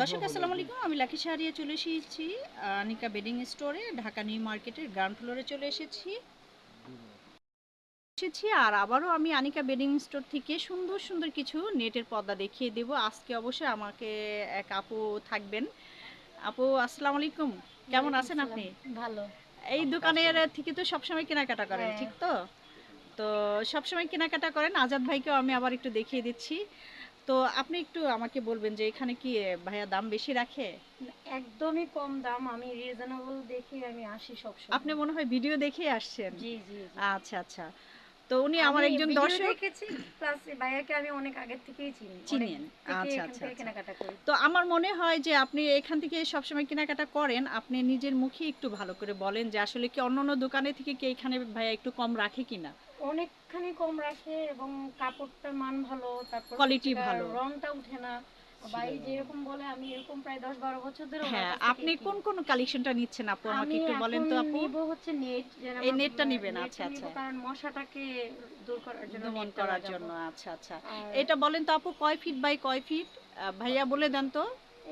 দর্শক আসসালামু আলাইকুম। আমি লাকি শাহরিয়া চলে এসেছি আনিকা বেডিং স্টোরে ঢাকা নিউ মার্কেটের গ্রাউন্ড ফ্লোরে চলে এসেছি। এসেছি আর আবারও আমি আনিকা বেডিং স্টোর থেকে সুন্দর সুন্দর কিছু নেটের পর্দা দেখিয়ে দেব। আজকে অবশ্যই আমাকে এক আপু থাকবেন। আপু আসসালামু আলাইকুম। কেমন আছেন আপনি? ভালো। এই দোকানের থেকে তো সবসময় কেনাকাটা করেন হ্যাঁ। ঠিক তো? তো সবসময় কেনাকাটা করেন। আজাদ ভাইকেও আমি আবার একটু দেখিয়ে দিচ্ছি। তো আপনি একটু আমাকে বলবেন যে এখানে কি ভাইয়া দাম বেশি রাখে? একদমই কম দাম আমি রিজনেবল দেখে আমি আসি সব আপনি মনে হয় ভিডিও দেখে আসছেন? জি জি। আচ্ছা আচ্ছা। তো উনি আমার আমি একজন দর্শক। দেখেছি প্লাস ভাইয়াকে আমি অনেক আগের থেকেই চিনি। চিনেন। আচ্ছা, আচ্ছা, আচ্ছা। কেনাকাটা করি। তো আমার মনে হয় যে আপনি এখান থেকে সবসময় কেনাকাটা করেন আপনি নিজের মুখে একটু ভালো করে বলেন যে আসলে কি অন্য অন্য দোকানে থেকে কি এখানে ভাইয়া একটু কম রাখে কিনা। অনেকখানি কম রাখে এবং কাপড়টার মান ভালো তারপর হচ্ছে ভালো। রংটা উঠে না। ভাই যেরকম বলে আমি এরকম প্রায় দশ বারো বছর ধরে হ্যাঁ আপনি কোন। কোন কালেকশনটা নিচ্ছেন আপু? আমাকে একটু বলেন তো আপু। নিবো হচ্ছে নেট যেন এই নেটটা নিবেন, আচ্ছা, আচ্ছা। কারণ মশাটাকে দূর করার জন্য দমন করার জন্য আচ্ছা আচ্ছা। এটা বলেন তো আপু কয় ফিট বাই কয় ফিট ভাইয়া বলে দেন তো।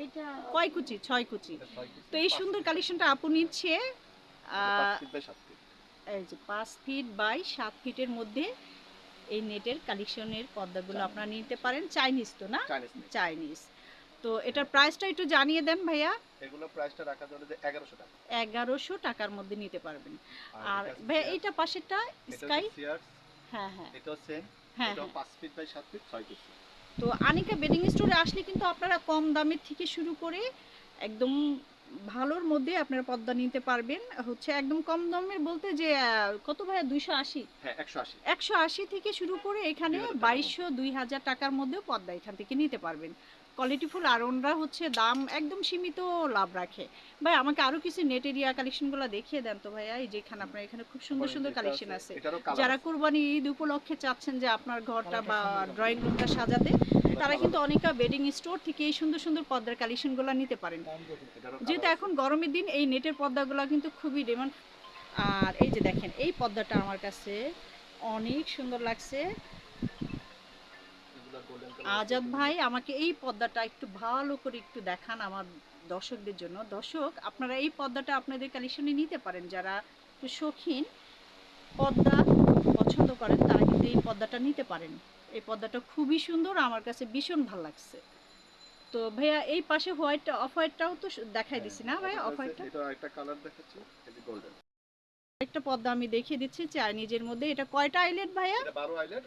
এটা কয় কুচি? ছয় কুচি। তো এই সুন্দর কালেকশনটা আপু নিচ্ছে আহ, এই যে পাঁচ ফিট বাই সাত ফিটের মধ্যে এই নেটের কালেকশনের পর্দাগুলো আপনারা নিতে পারেন। চাইনিজ তো না? চাইনিজ তো এটার প্রাইসটা একটু জানিয়ে দেন ভাইয়া। এগুলো প্রাইসটা রাখা যাবে যে এগারোশো টাকা। এগারোশো টাকার মধ্যে নিতে পারবেন। আর এটা ভাইয়া এইটা পাশেরটা স্কাই হ্যাঁ হ্যাঁ। এটাও সেম হ্যাঁ এটাও হ্যাঁ। পাঁচ ফিট বাই সাত ফিট ছয় ফিট তো আনিকা বেডিং স্টোরে আসলে কিন্তু আপনারা কম দামের থেকে শুরু করে একদম ভালোর মধ্যে আপনারা পদ্মা নিতে পারবেন। হচ্ছে একদম কম দামের বলতে যে কত ভাইয়া? দুইশো আশি? হ্যাঁ একশো আশি। থেকে শুরু করে এখানে 2000 টাকার বাইশশো দুই হাজার টাকার মধ্যেও পদ্মা এখান থেকে নিতে পারবেন। কোয়ালিটিফুল আর ওনরা হচ্ছে দাম একদম সীমিত লাভ রাখে। ভাই আমাকে আরও কিছু নেট এরিয়া কালেকশনগুলো দেখিয়ে দেন তো ভাইয়া এই যে এখানে আপনার এখানে খুব সুন্দর সুন্দর কালেকশন আছে যারা কুরবানি ঈদ উপলক্ষে চাচ্ছেন যে আপনার ঘরটা বা ড্রয়িং রুমটা সাজাতে তারা কিন্তু অনেকা বেডিং স্টোর থেকে এই সুন্দর সুন্দর পর্দার কালেকশনগুলো নিতে পারেন। যেহেতু এখন গরমের দিন এই নেটের পর্দাগুলো কিন্তু খুবই ডিমান্ড আর এই যে দেখেন এই পর্দাটা আমার কাছে অনেক সুন্দর লাগছে। আজাদ ভাই আমাকে এই পর্দাটা একটু ভালো করে একটু দেখান আমার দর্শকদের জন্য। দর্শক আপনারা এই পর্দাটা আপনাদের কালেকশনে নিতে পারেন। যারা একটু শৌখিন পর্দা পছন্দ করেন তারা কিন্তু এই পর্দাটা নিতে পারেন। এই পর্দাটা খুবই সুন্দর আমার কাছে ভীষণ ভালো লাগছে। তো ভাইয়া এই পাশে হোয়াইট অফ হোয়াইটটাও তো দেখাই দিছি না ভাইয়া অফ হোয়াইটটা এটা একটা কালার দেখাচ্ছি যে গোল্ডেন একটা পর্দা আমি দেখিয়ে দিচ্ছি চাইনিজের মধ্যে। এটা কয়টা আইলেট ভাইয়া?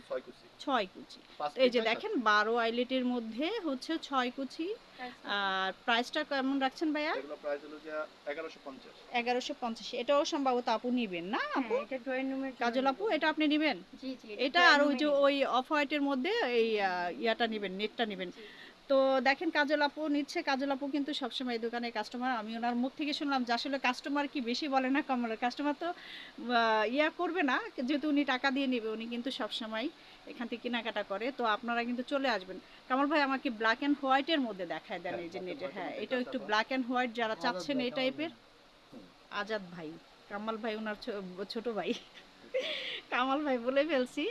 ছয় কুচি। ছয় কুচি। এই যে দেখেন বারো আইলেটের মধ্যে হচ্ছে ছয় কুচি। আর প্রাইসটা কেমন রাখছেন ভাইয়া? এগুলো প্রাইস হলো যে এগারোশো পঞ্চাশ। এটাও সম্ভবত আপু নিবেন না আপু? হ্যাঁ, এটা ড্রয়িং রুমের কাজল আপু এটা আপনি নিবেন? জি জি এটা আর ওই যে ওই অফ হোয়াইটের মধ্যে এই ইয়াটা নেবেন নেটটা নেবেন। তো দেখেন কাজল আপু নিচ্ছে কাজল আপু কিন্তু সবসময় এই দোকানের কাস্টমার আমি ওনার মুখ থেকে শুনলাম যে আসলে কাস্টমার কি বেশি বলে না কম বলে। কাস্টমার তো ইয়া করবে না যেহেতু উনি টাকা দিয়ে নেবে উনি কিন্তু সবসময় এখান থেকে কেনাকাটা করে। তো আপনারা কিন্তু চলে আসবেন। কামাল ভাই আমাকে ব্ল্যাক অ্যান্ড হোয়াইটের মধ্যে দেখায় দেন এই যে হ্যাঁ, নেটে হ্যাঁ এটাও এটা একটু ব্ল্যাক অ্যান্ড হোয়াইট যারা চাচ্ছেন এই টাইপের আজাদ ভাই কামাল ভাই ওনার ছো- ছোট ভাই। কামাল ভাই বলে ফেলছি।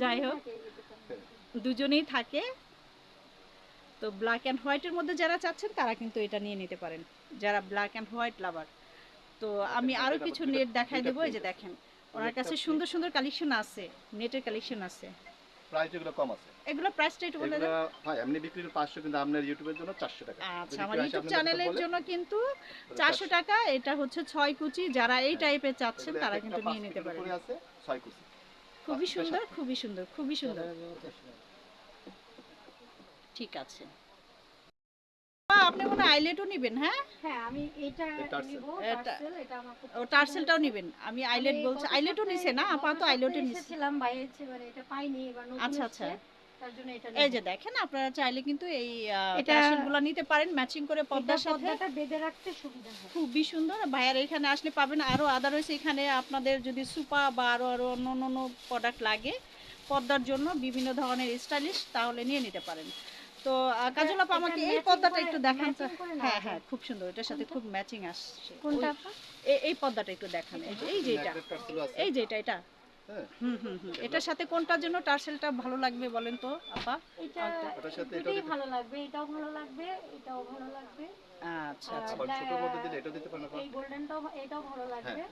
যাই হোক দুজনেই থাকে। তো ব্ল্যাক অ্যান্ড হোয়াইটের মধ্যে যারা চাচ্ছেন তারা কিন্তু এটা নিয়ে নিতে পারেন। যারা ব্ল্যাক অ্যান্ড হোয়াইট লাভার তো আমি দেখেন, আরও এটা কিছু নেট দেখাই দেবো এই যে দেখেন। ওনার কাছে সুন্দর সুন্দর কালেকশন আছে নেটের কালেকশন আছে। প্রাইস এগুলো কম আছে। এগুলো প্রাইসটা একটু বলে দেন। ভাই এমনি বিক্রি পাঁচশো কিন্তু আপনার ইউটিউবের জন্য চারশো টাকা। আচ্ছা আমার ইউটিউব চ্যানেলের জন্য কিন্তু তাহলে চারশো টাকা এটা হচ্ছে ছয় কুচি। যারা এই টাইপের চাচ্ছেন তারা কিন্তু নিয়ে নিতে পারেন। আছে ছয় কুচি। খুবই সুন্দর খুবই সুন্দর খুবই সুন্দর। ঠিক আছে। আপনি কোনো আইলেটও নেবেন হ্যাঁ? হ্যাঁ আমি এটা নিব টার্সেল। এটা আমার ও টার্সেলটাও নেবেন। আমি আইলেট বলছি আইলেটও নিছে না? আপাতত আইলেটও নিছে। ভাই হচ্ছে মানে এটা পাইনি এবার নতুন আচ্ছা, আচ্ছা। তার জন্য এটা এই যে দেখেন আপনারা চাইলে কিন্তু এই টার্সেলগুলো নিতে পারেন ম্যাচিং করে পর্দার সাথে। পর্দাটা বেঁধে রাখতে সুবিধা হয়। খুবই সুন্দর। ভাইয়ার এখানে আসলে পাবেন আরও আদারওয়াইজ এখানে আপনাদের যদি সুপা বা আরও আরও অন্য অন্য প্রোডাক্ট লাগে পর্দার জন্য বিভিন্ন ধরনের স্টাইলিশ তাহলে নিয়ে নিতে পারেন। তো কাজল আপা আমাকে এই পর্দাটা একটু দেখান তো। হ্যাঁ হ্যাঁ খুব সুন্দর এটার সাথে খুব ম্যাচিং আসছে। কোনটা আপা? এই- পর্দাটা একটু দেখান এই যে এটা। এই যে এটা এটা। হুম হুম হুম। এটার সাথে কোনটার জন্য টার্সেলটা ভালো লাগবে বলেন তো আপা? এটা ওটার সাথে এটাও ভালো লাগবে এটাও ভালো লাগবে এটাও ভালো লাগবে। আচ্ছা আচ্ছা। ছোট মধ্যে দিলে এটাও দিতে পারেন আপা? এই গোল্ডেনটাও এটাও ভালো লাগবে।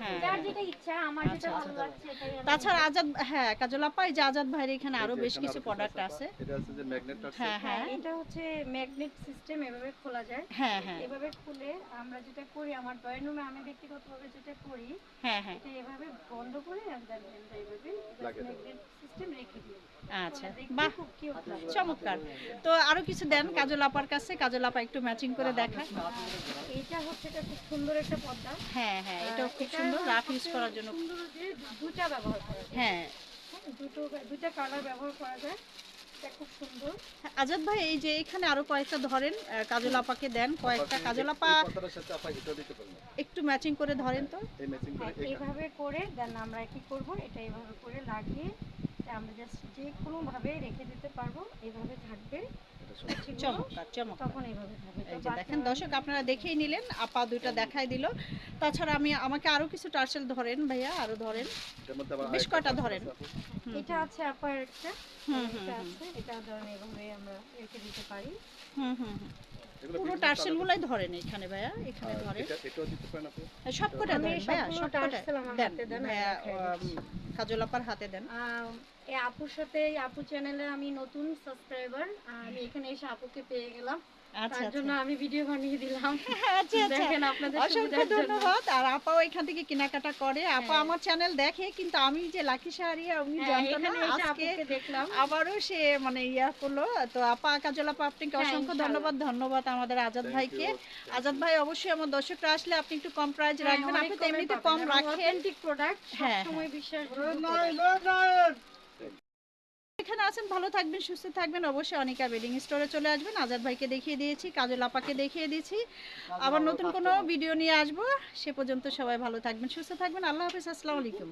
হ্যাঁ যার যেটা ইচ্ছা আমার যেটা আচ্ছা, ভালো লাগছে তাছাড়া আজাদ হ্যাঁ কাজল আপা এই যে আজাদ ভাইয়ের এখানে আরও বেশ কিছু প্রোডাক্ট আছে এটা আছে যে ম্যাগনেট আছে হ্যাঁ হ্যাঁ। হ্যাঁ এটা হচ্ছে ম্যাগনেট সিস্টেম এভাবে খোলা যায়। হ্যাঁ হ্যাঁ। এভাবে খুলে আমরা যেটা করি আমার ড্রয়িং রুমে আমি ব্যক্তিগতভাবে যেটা করি হ্যাঁ হ্যাঁ। এটা এভাবে বন্ধ করে আচ্ছা বাহ খুব কিউট লাগে চমৎকার। তো আরও কিছু দেন কাজল আপার কাছে কাজল আপা একটু ম্যাচিং করে দেখায় এটা হচ্ছে এটা খুব সুন্দর একটা পর্দা। হ্যাঁ হ্যাঁ এটাও খুব সুন্দর রাফ ইউজ করার জন্য। সুন্দর যে দুটা ব্যবহার করা হ্যাঁ হ্যাঁ, দুটো দুটা কালার ব্যবহার করা যায়। এটা খুব সুন্দর। আজাদ ভাই এই যে এখানে আরও কয়েকটা ধরেন কাজলাপাকে কাজল দেন কয়েকটা কাজল আপা এই কথাটার সাথে আপা এটাও দিতে পারেন একটু ম্যাচিং করে ধরেন তো। ম্যাচিং করে হ্যাঁ, এইভাবে করে দেন আমরা কি করব এটা এইভাবে করে লাগিয়ে আমরা জাস্ট যে কোনো ভাবে রেখে দিতে পারব এইভাবে থাকবে। চমৎকার চমৎকার। দেখেন দর্শক আপনারা দেখেই নিলেন আপা দুইটা দেখাই দিল। তাছাড়া আমি আমাকে আরও কিছু টার্সেল ধরেন ভাইয়া আরও ধরেন। বেশ কয়টা ধরেন। এটা আছে আপার একটা হুম, হুম, এটা হুম। আছে। এটা ধরেন এইভাবে আমরা রেখে দিতে পারি। হুম হুম হুম। পুরো বিভিন্ন টার্সেল colour গুলাই ধরেন এখানে ভাইয়া এখানে আর ধরেন। এটা এটাও দিতে পারেন আপু। সব ধরেন ভাইয়া সবগুলো সব কটা টার্সেল আমার দেন হাতে দেন, আমি ভাইয়া দেখাই আম, দিচ্ছি। কাজল আপার হাতে দেন। এই আপুর সাথে এই আপু চ্যানেলে আমি নতুন সাবস্ক্রাইবার আমি এখানে এসে আপুকে পেয়ে গেলাম। আচ্ছা তার জন্য আমি ভিডিও বানিয়ে দিলাম। আচ্ছা আচ্ছা। দেখেন আপনাদের অসংখ্য সুবিধার জন্য। ধন্যবাদ। আর আপাও এখান থেকে কেনাকাটা করে। আপা হ্যাঁ। আমার চ্যানেল দেখে কিন্তু আমি যে লাকি শাড়ি আমি হ্যাঁ, জানতাম এখানে না এসে আজকে আপুকে দেখলাম। আবারও সে মানে ইয়া করল। তো আপা কাজল আপা আপনাকে হ্যাঁ, অসংখ্য ধন্যবাদ। ধন্যবাদ আমাদের আজাদ ভাইকে। আজাদ ভাই অবশ্যই আমার দর্শকরা আসলে আপনি একটু কম প্রাইস হ্যাঁ, রাখবেন। আপনি তো এমনিতে কম রাখেন। প্রোডাক্ট হ্যাঁ, সবসময় বিশ্বাস এখানে আছেন ভালো থাকবেন সুস্থ থাকবেন। অবশ্যই অনিকা বেডিং স্টোরে চলে আসবেন। আজাদ ভাইকে দেখিয়ে দিয়েছি কাজল আপাকে দেখিয়ে দিয়েছি। আবার নতুন কোনো ভিডিও নিয়ে আসব। সে পর্যন্ত সবাই ভালো থাকবেন সুস্থ থাকবেন। আল্লাহ হাফিজ আসসালামু আলাইকুম।